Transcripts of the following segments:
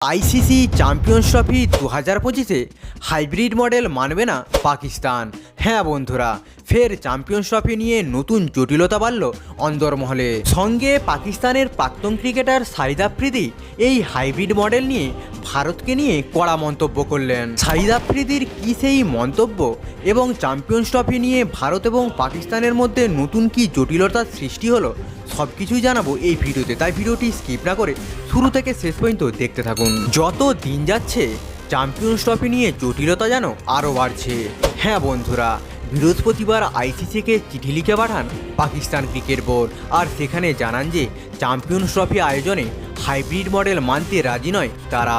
ICC champions trophy দু হাজার পঁচিশে হাইব্রিড মডেল মানবে না পাকিস্তান। হ্যাঁ বন্ধুরা, ফের চ্যাম্পিয়ন্স ট্রফি নিয়ে নতুন জটিলতা বাড়ল অন্দরমহলে। সঙ্গে পাকিস্তানের প্রাক্তন ক্রিকেটার সাইদ আফ্রিদি এই হাইব্রিড মডেল নিয়ে ভারতকে নিয়ে কড়া মন্তব্য করলেন। সাইদ আফ্রিদির কী সেই মন্তব্য এবং চ্যাম্পিয়ন্স ট্রফি নিয়ে ভারত এবং পাকিস্তানের মধ্যে নতুন কি জটিলতার সৃষ্টি হলো সব কিছুই জানাব এই ভিডিওতে। তাই ভিডিওটি স্কিপ না করে শুরু থেকে শেষ পর্যন্ত দেখতে থাকুন। যত দিন যাচ্ছে, চ্যাম্পিয়ন্স ট্রফি নিয়ে জটিলতা যেন আরও বাড়ছে। হ্যাঁ বন্ধুরা, বৃহস্পতিবার আইসিসিকে চিঠি লিখে পাঠান পাকিস্তান ক্রিকেট বোর্ড। আর সেখানে জানান যে, চ্যাম্পিয়ন্স ট্রফি আয়োজনে হাইব্রিড মডেল মানতে রাজি নয়। তারা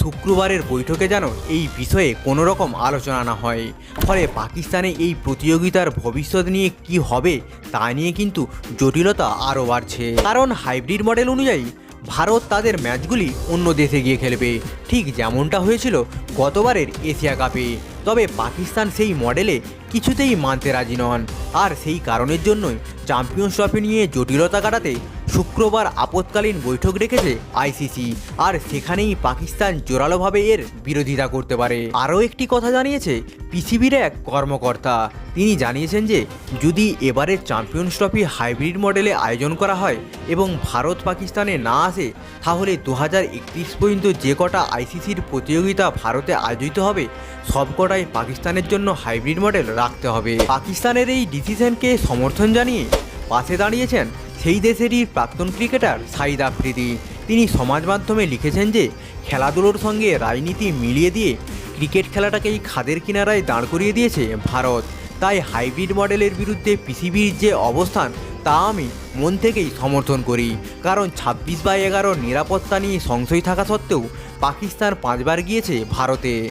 শুক্রবারের বৈঠকে যেন এই বিষয়ে কোনো রকম আলোচনা না হয়। ফলে পাকিস্তানে এই প্রতিযোগিতার ভবিষ্যৎ নিয়ে কি হবে তা নিয়ে কিন্তু জটিলতা আরও বাড়ছে। কারণ হাইব্রিড মডেল অনুযায়ী ভারত তাদের ম্যাচগুলি অন্য দেশে গিয়ে খেলবে। ঠিক যেমনটা হয়েছিল গতবারের এশিয়া কাপে। তবে পাকিস্তান সেই মডেলে কিছুতেই মানতে রাজি নন। আর সেই কারণের জন্যই চ্যাম্পিয়ন্স ট্রফি নিয়ে জটিলতা কাটাতে শুক্রবার আপৎকালীন বৈঠক রেখেছে আইসিসি, আর সেখানেই পাকিস্তান জোরালোভাবে এর বিরোধিতা করতে পারে। আরও একটি কথা জানিয়েছে পিসিবির এক কর্মকর্তা। তিনি জানিয়েছেন যে, যদি এবারের চ্যাম্পিয়ন্স ট্রফি হাইব্রিড মডেলে আয়োজন করা হয় এবং ভারত পাকিস্তানে না আসে, তাহলে দু হাজার একত্রিশ পর্যন্ত যে কটা আইসিসির প্রতিযোগিতা ভারতে আয়োজিত হবে, সব কটাই পাকিস্তানের জন্য হাইব্রিড মডেল রাখতে হবে। পাকিস্তানের এই ডিসিশনকে সমর্থন জানিয়ে পাশে দাঁড়িয়েছেন সেই দেশেরই প্রাক্তন ক্রিকেটার সাইদ আফ্রিদি তিনি সমাজ মাধ্যমে লিখেছেন যে, খেলাধুলোর সঙ্গে রাজনীতি মিলিয়ে দিয়ে ক্রিকেট খেলাটাকেই খাদের কিনারায় দাঁড় করিয়ে দিয়েছে ভারত। তাই হাইব্রিড মডেলের বিরুদ্ধে পিসিবির যে অবস্থান, তা আমি মন থেকেই সমর্থন করি। কারণ ছাব্বিশ বাই এগারো নিরাপত্তা নিয়ে সংশয় থাকা সত্ত্বেও পাকিস্তান পাঁচবার গিয়েছে ভারতে।